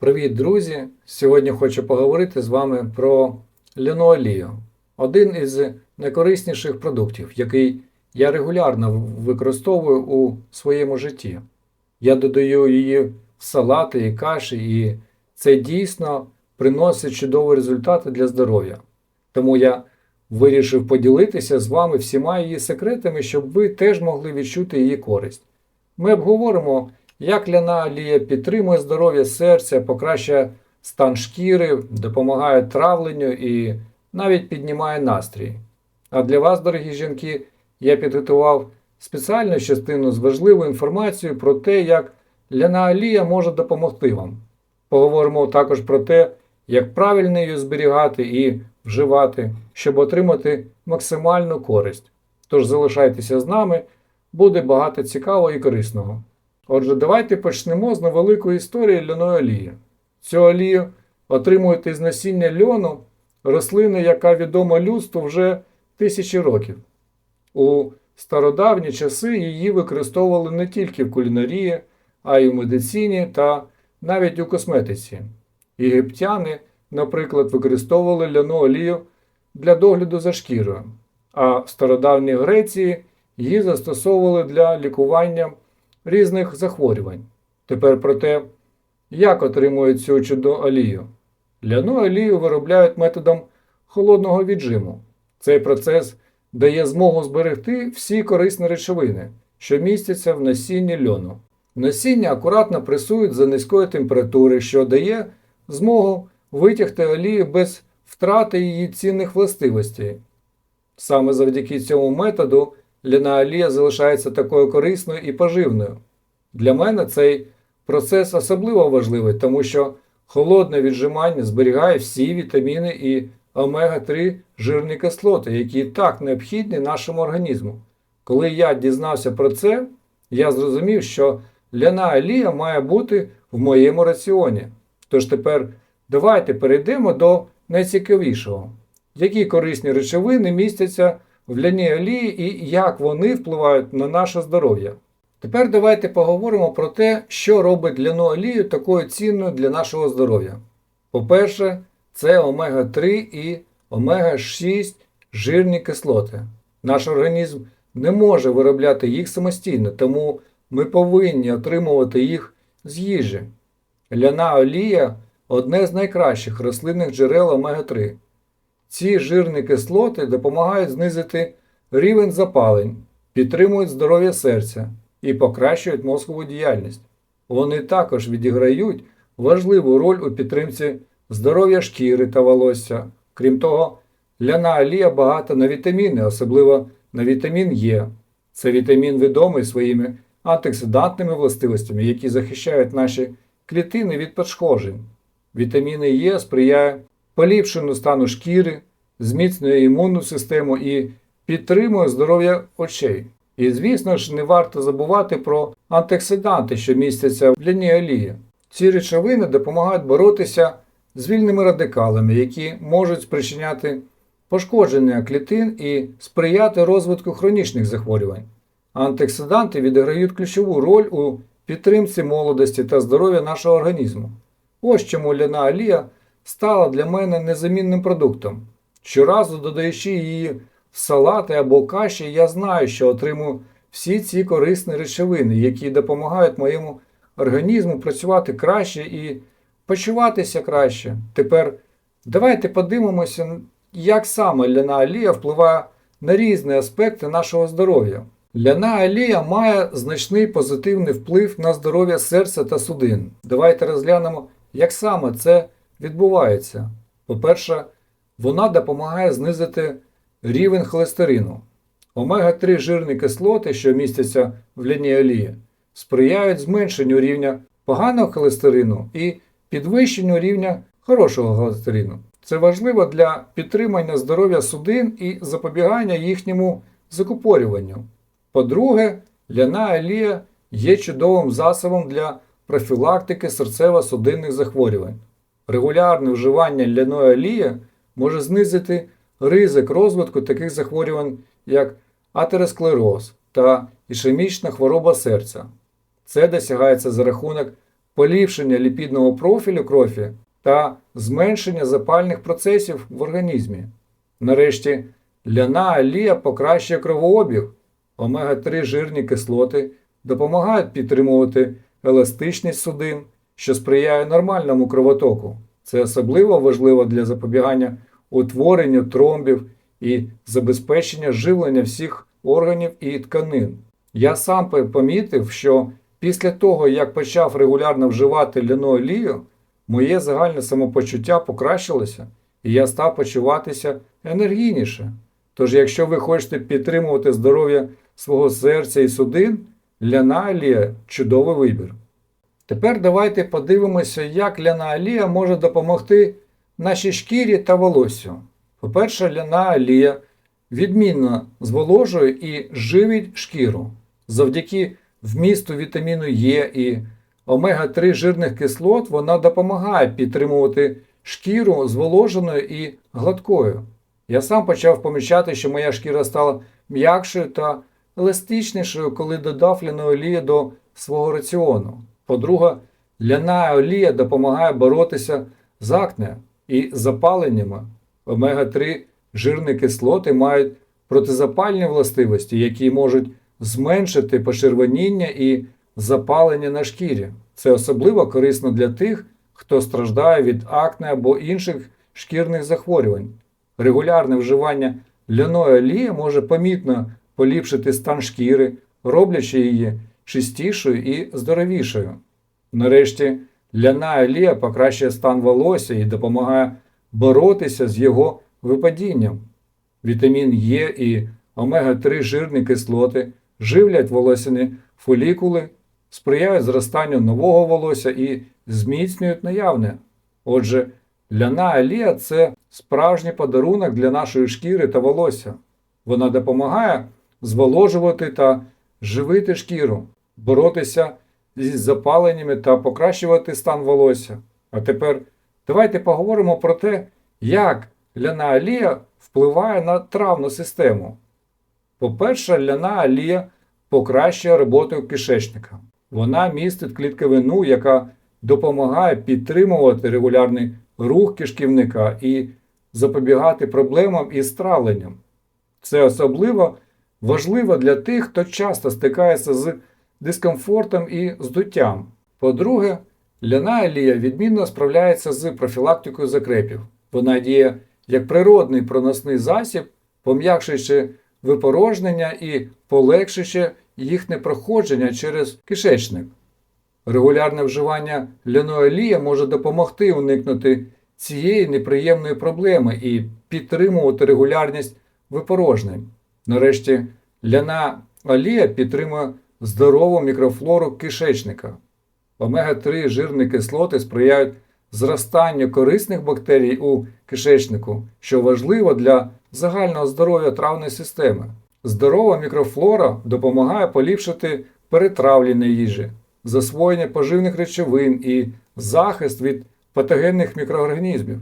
Привіт, друзі! Сьогодні хочу поговорити з вами про лінолію. Один із найкорисніших продуктів, який я регулярно використовую у своєму житті. Я додаю її в салати і каші, і це дійсно приносить чудові результати для здоров'я. Тому я вирішив поділитися з вами всіма її секретами, щоб ви теж могли відчути її користь. Ми обговоримо, як ляна олія підтримує здоров'я серця, покращує стан шкіри, допомагає травленню і навіть піднімає настрій. А для вас, дорогі жінки, я підготував спеціальну частину з важливою інформацією про те, як ляна олія може допомогти вам. Поговоримо також про те, як правильно її зберігати і вживати, щоб отримати максимальну користь. Тож залишайтеся з нами, буде багато цікавого і корисного. Отже, давайте почнемо з невеликої історії льоної олії. Цю олію отримують із насіння льону рослини, яка відома людству вже тисячі років. У стародавні часи її використовували не тільки в кулінарії, а й у медицині та навіть у косметиці. Єгиптяни, наприклад, використовували ляну олію для догляду за шкірою, а в стародавній Греції її застосовували для лікування різних захворювань. Тепер про те, як отримують цю чудо олію. Ляну олію виробляють методом холодного віджиму. Цей процес дає змогу зберегти всі корисні речовини, що містяться в насінні льону. Насіння акуратно пресують за низької температури, що дає змогу витягти олію без втрати її цінних властивостей. Саме завдяки цьому методу ляна олія залишається такою корисною і поживною. Для мене цей процес особливо важливий, тому що холодне віджимання зберігає всі вітаміни і омега-3 жирні кислоти, які так необхідні нашому організму. Коли я дізнався про це, я зрозумів, що ляна олія має бути в моєму раціоні. Тож тепер давайте перейдемо до найцікавішого. Які корисні речовини містяться в ляній олії і як вони впливають на наше здоров'я? Тепер давайте поговоримо про те, що робить ляну олію такою цінною для нашого здоров'я. По-перше, це омега-3 і омега-6 жирні кислоти. Наш організм не може виробляти їх самостійно, тому ми повинні отримувати їх з їжі. Ляна олія одне з найкращих рослинних джерел омега-3. Ці жирні кислоти допомагають знизити рівень запалень, підтримують здоров'я серця і покращують мозкову діяльність. Вони також відіграють важливу роль у підтримці здоров'я шкіри та волосся. Крім того, ляна олія багата на вітаміни, особливо на вітамін Е. Це вітамін відомий своїми антиоксидантними властивостями, які захищають наші клітини від пошкоджень. Вітаміни Е сприяє поліпшенню стану шкіри, зміцнює імунну систему і підтримує здоров'я очей. І, звісно ж, не варто забувати про антиоксиданти, що містяться в ляній олії. Ці речовини допомагають боротися з вільними радикалами, які можуть спричиняти пошкодження клітин і сприяти розвитку хронічних захворювань. Антиоксиданти відіграють ключову роль у підтримці молодості та здоров'я нашого організму. Ось чому ляна олія стала для мене незамінним продуктом. Щоразу додаючи її в салати або каші, я знаю, що отримую всі ці корисні речовини, які допомагають моєму організму працювати краще і почуватися краще. Тепер давайте подивимося, як саме ляна олія впливає на різні аспекти нашого здоров'я. Ляна олія має значний позитивний вплив на здоров'я серця та судин. Давайте розглянемо, як саме це відбувається. По-перше, вона допомагає знизити рівень холестерину. Омега-3 жирні кислоти, що містяться в ляній олії, сприяють зменшенню рівня поганого холестерину і підвищенню рівня хорошого холестерину. Це важливо для підтримання здоров'я судин і запобігання їхньому закупорюванню. По-друге, ляна олія є чудовим засобом для профілактики серцево-судинних захворювань. Регулярне вживання ляної олії може знизити ризик розвитку таких захворювань, як атеросклероз та ішемічна хвороба серця. Це досягається за рахунок поліпшення ліпідного профілю крові та зменшення запальних процесів в організмі. Нарешті, ляна олія покращує кровообіг. Омега-3 жирні кислоти допомагають підтримувати еластичність судин, що сприяє нормальному кровотоку. Це особливо важливо для запобігання утворенню тромбів і забезпечення живлення всіх органів і тканин. Я сам помітив, що після того, як почав регулярно вживати ляну олію, моє загальне самопочуття покращилося, і я став почуватися енергійніше. Тож, якщо ви хочете підтримувати здоров'я свого серця і судин, ляна олія чудовий вибір. Тепер давайте подивимося, як ляна олія може допомогти нашій шкірі та волоссю. По-перше, ляна олія відмінно зволожує і живить шкіру. Завдяки вмісту вітаміну Е і омега-3 жирних кислот вона допомагає підтримувати шкіру зволоженою і гладкою. Я сам почав помічати, що моя шкіра стала м'якшою та еластичнішою, коли додав ляну олію до свого раціону. По-друге, ляна олія допомагає боротися з акне і запаленнями. Омега-3 жирні кислоти мають протизапальні властивості, які можуть зменшити почервоніння і запалення на шкірі. Це особливо корисно для тих, хто страждає від акне або інших шкірних захворювань. Регулярне вживання ляної олії може помітно поліпшити стан шкіри, роблячи її чистішою і здоровішою. Нарешті, ляна олія покращує стан волосся і допомагає боротися з його випадінням. Вітамін Е і омега-3 жирні кислоти живлять волосяні фолікули, сприяють зростанню нового волосся і зміцнюють наявне. Отже, ляна олія це справжній подарунок для нашої шкіри та волосся. Вона допомагає зволожувати та живити шкіру, боротися зі запаленнями та покращувати стан волосся. А тепер давайте поговоримо про те, як ляна олія впливає на травну систему. По-перше, ляна олія покращує роботу кишечника. Вона містить клітковину, яка допомагає підтримувати регулярний рух кишківника і запобігати проблемам із травленням. Це особливо важливо для тих, хто часто стикається з дискомфортом і здуттям. По-друге, ляна олія відмінно справляється з профілактикою закрепів. Вона діє як природний проносний засіб, пом'якшуючи випорожнення і полегшуючи їхнє проходження через кишечник. Регулярне вживання ляної олії може допомогти уникнути цієї неприємної проблеми і підтримувати регулярність випорожнень. Нарешті, ляна олія підтримує здорову мікрофлору кишечника. Омега-3 жирні кислоти сприяють зростанню корисних бактерій у кишечнику, що важливо для загального здоров'я травної системи. Здорова мікрофлора допомагає поліпшити перетравлення їжі, засвоєння поживних речовин і захист від патогенних мікроорганізмів.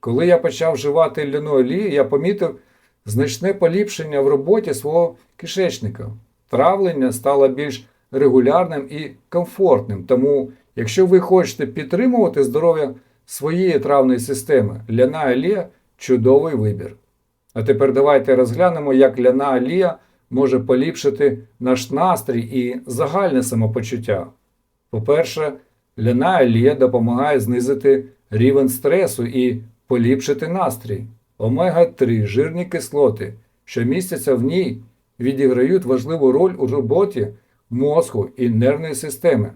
Коли я почав вживати ляну олію, я помітив значне поліпшення в роботі свого кишечника. Травлення стало більш регулярним і комфортним. Тому, якщо ви хочете підтримувати здоров'я своєї травної системи, ляна олія чудовий вибір. А тепер давайте розглянемо, як ляна олія може поліпшити наш настрій і загальне самопочуття. По-перше, ляна олія допомагає знизити рівень стресу і поліпшити настрій. Омега-3 жирні кислоти, що містяться в ній, відіграють важливу роль у роботі мозку і нервної системи.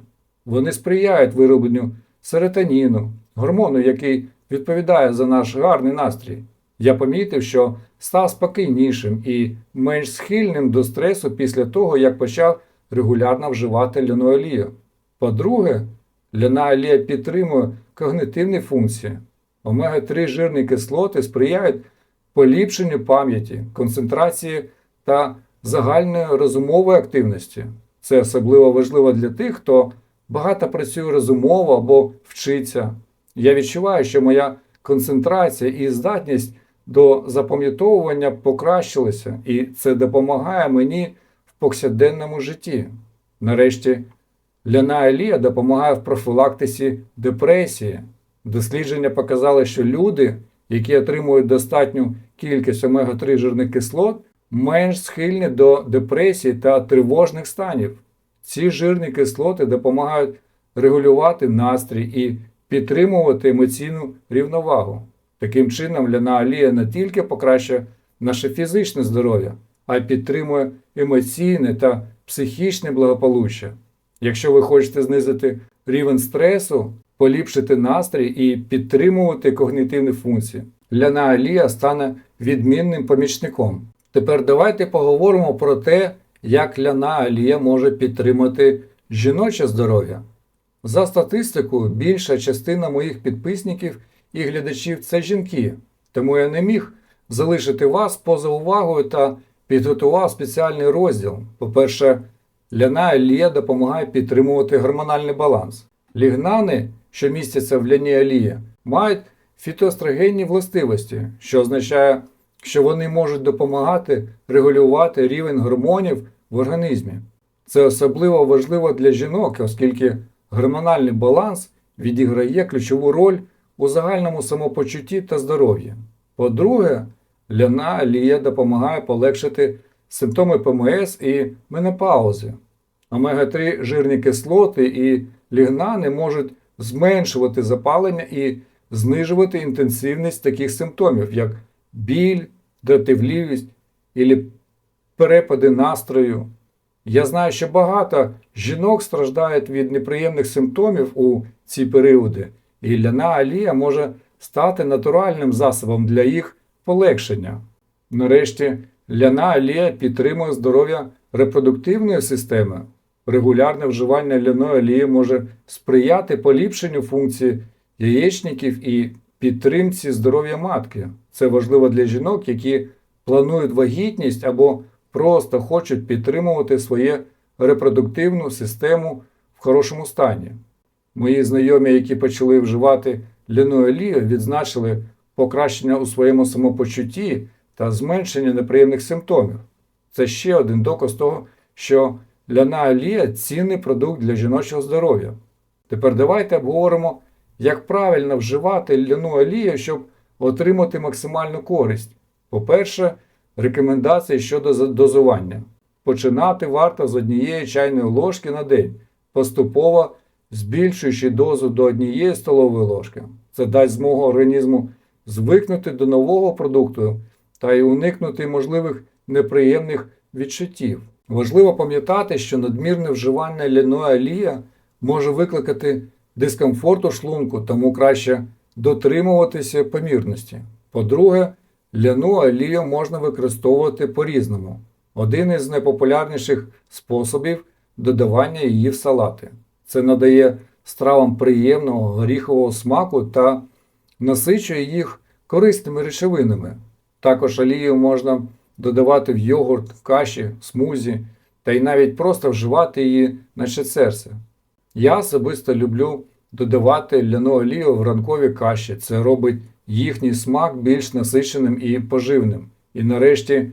Вони сприяють виробленню серотоніну, гормону, який відповідає за наш гарний настрій. Я помітив, що став спокійнішим і менш схильним до стресу після того, як почав регулярно вживати ляну олію. По-друге, ляна олія підтримує когнитивні функції. Омега-3 жирні кислоти сприяють поліпшенню пам'яті, концентрації та загальної розумової активності. Це особливо важливо для тих, хто багато працює розумово або вчиться. Я відчуваю, що моя концентрація і здатність до запам'ятовування покращилися, і це допомагає мені в повсякденному житті. Нарешті, Ляна олія допомагає в профілактиці депресії. Дослідження показали, що люди, які отримують достатню кількість омега-3 жирних кислот, менш схильні до депресії та тривожних станів. Ці жирні кислоти допомагають регулювати настрій і підтримувати емоційну рівновагу. Таким чином, ляна олія не тільки покращує наше фізичне здоров'я, а й підтримує емоційне та психічне благополуччя. Якщо ви хочете знизити рівень стресу, поліпшити настрій і підтримувати когнітивні функції, ляна олія стане відмінним помічником. Тепер давайте поговоримо про те, як ляна олія може підтримати жіноче здоров'я. За статистикою, більша частина моїх підписників і глядачів це жінки, тому я не міг залишити вас поза увагою та підготував спеціальний розділ. По-перше, ляна олія допомагає підтримувати гормональний баланс. Лігнани, що містяться в ляні олії, мають фітоестрогенні властивості, що означає, що вони можуть допомагати регулювати рівень гормонів в організмі. Це особливо важливо для жінок, оскільки гормональний баланс відіграє ключову роль у загальному самопочутті та здоров'ї. По-друге, ляна олія допомагає полегшити симптоми ПМС і менопаузи. Омега-3 жирні кислоти і лігнани можуть зменшувати запалення і знижувати інтенсивність таких симптомів, як біль, дратівливість і перепади настрою. Я знаю, що багато жінок страждають від неприємних симптомів у ці періоди, і ляна олія може стати натуральним засобом для їх полегшення. Нарешті, ляна олія підтримує здоров'я репродуктивної системи. Регулярне вживання ляної олії може сприяти поліпшенню функції яєчників і підтримці здоров'я матки. Це важливо для жінок, які планують вагітність або просто хочуть підтримувати свою репродуктивну систему в хорошому стані. Мої знайомі, які почали вживати ляну олію, відзначили покращення у своєму самопочутті та зменшення неприємних симптомів. Це ще один доказ того, що ляна олія цінний продукт для жіночого здоров'я. Тепер давайте обговоримо, як правильно вживати ляну олію, щоб отримати максимальну користь. По-перше, рекомендації щодо дозування. Починати варто з однієї чайної ложки на день, поступово збільшуючи дозу до однієї столової ложки. Це дасть змогу організму звикнути до нового продукту та й уникнути можливих неприємних відчуттів. Важливо пам'ятати, що надмірне вживання ляної олія може викликати дискомфорт у шлунку, тому краще дотримуватися помірності. По-друге, ляну олію можна використовувати по-різному. Один із найпопулярніших способів додавання її в салати. Це надає стравам приємного горіхового смаку та насичує їх корисними речовинами. Також олію можна додавати в йогурт, каші, смузі та й навіть просто вживати її наче серце. Я особисто люблю додавати ляну олію в ранкові каші. Це робить їхній смак більш насиченим і поживним. І нарешті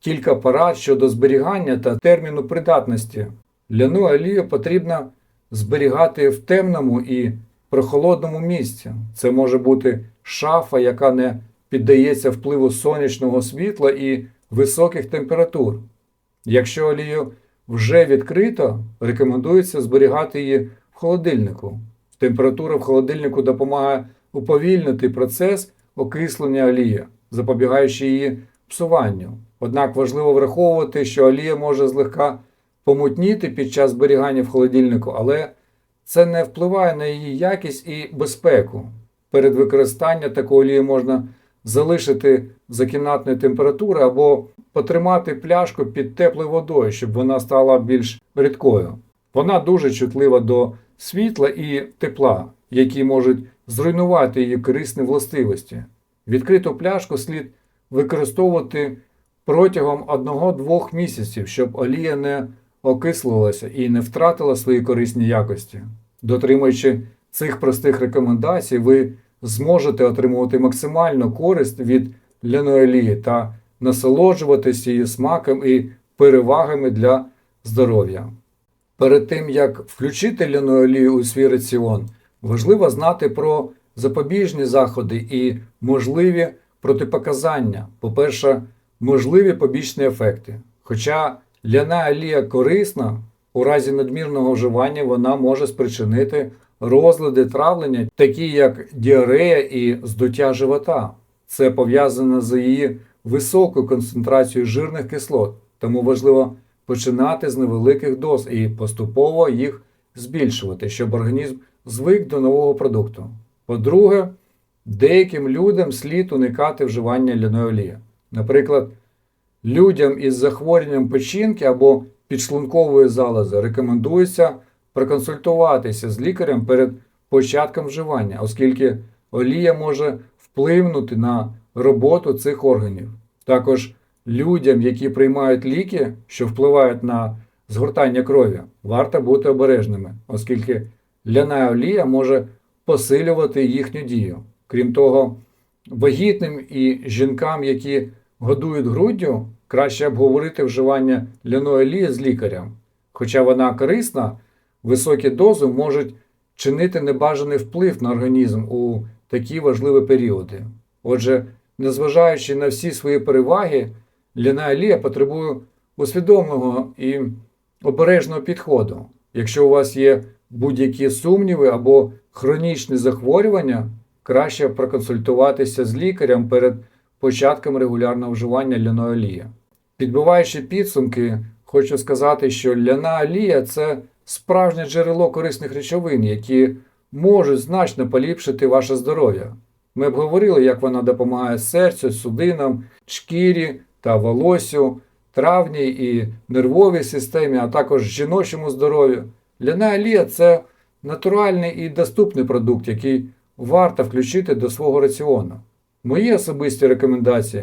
кілька порад щодо зберігання та терміну придатності. Ляну олію потрібно зберігати в темному і прохолодному місці. Це може бути шафа, яка не піддається впливу сонячного світла і високих температур. Якщо олію вже відкрито, рекомендується зберігати її в холодильнику. Температура в холодильнику допомагає уповільнити процес окислення олії, запобігаючи її псуванню. Однак важливо враховувати, що олія може злегка помутніти під час зберігання в холодильнику, але це не впливає на її якість і безпеку. Перед використанням такої олії можна залишити за кімнатної температури або потримати пляшку під теплою водою, щоб вона стала більш рідкою. Вона дуже чутлива до світла і тепла, які можуть зруйнувати її корисні властивості. Відкриту пляшку слід використовувати протягом 1-2 місяців, щоб олія не окислилася і не втратила свої корисні якості. Дотримуючи цих простих рекомендацій, ви зможете отримувати максимальну користь від ляної та насолоджуватися її смаком і перевагами для здоров'я. Перед тим, як включити льняну у свій раціон, важливо знати про запобіжні заходи і можливі протипоказання. По-перше, можливі побічні ефекти. Хоча ляна олія корисна, у разі надмірного вживання вона може спричинити розлади травлення, такі як діарея і здуття живота. Це пов'язано з її високою концентрацією жирних кислот, тому важливо починати з невеликих доз і поступово їх збільшувати, щоб організм звик до нового продукту. По-друге, деяким людям слід уникати вживання ляної олії. Наприклад, людям із захворюванням печінки або підшлункової залози рекомендується проконсультуватися з лікарем перед початком вживання, оскільки олія може вплинути на роботу цих органів. Також людям, які приймають ліки, що впливають на згортання крові, варто бути обережними, оскільки ляна олія може посилювати їхню дію. Крім того, вагітним і жінкам, які годують груддю, краще обговорити вживання ляної олії з лікарем. Хоча вона корисна, високі дози можуть чинити небажаний вплив на організм у такі важливі періоди. Отже, незважаючи на всі свої переваги, ляна олія потребує усвідомленого і обережного підходу. Якщо у вас є будь-які сумніви або хронічні захворювання, краще проконсультуватися з лікарем перед початком регулярного вживання ляної олії. Підбиваючи підсумки, хочу сказати, що ляна олія це справжнє джерело корисних речовин, які можуть значно поліпшити ваше здоров'я. Ми обговорили, як вона допомагає серцю, судинам, шкірі та волосю, травній і нервовій системі, а також жіночому здоров'ю. Ляна олія це натуральний і доступний продукт, який варто включити до свого раціону. Мої особисті рекомендації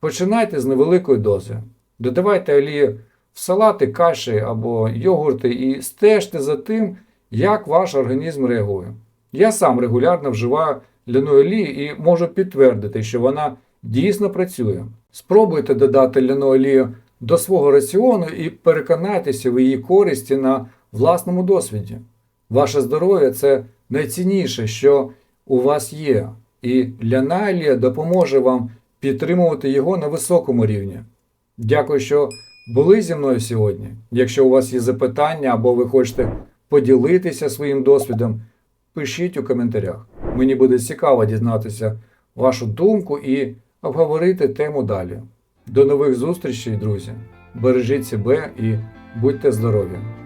починайте з невеликої дози. Додавайте олію в салати, каші або йогурти і стежте за тим, як ваш організм реагує. Я сам регулярно вживаю ляну олію і можу підтвердити, що вона дійсно працює. Спробуйте додати ляну олію до свого раціону і переконайтеся в її користі на власному досвіді. Ваше здоров'я це найцінніше, що у вас є, і ляна олія допоможе вам підтримувати його на високому рівні. Дякую, що були зі мною сьогодні. Якщо у вас є запитання або ви хочете поділитися своїм досвідом, пишіть у коментарях. Мені буде цікаво дізнатися вашу думку і обговорити тему далі. До нових зустрічей, друзі! Бережіть себе і будьте здорові!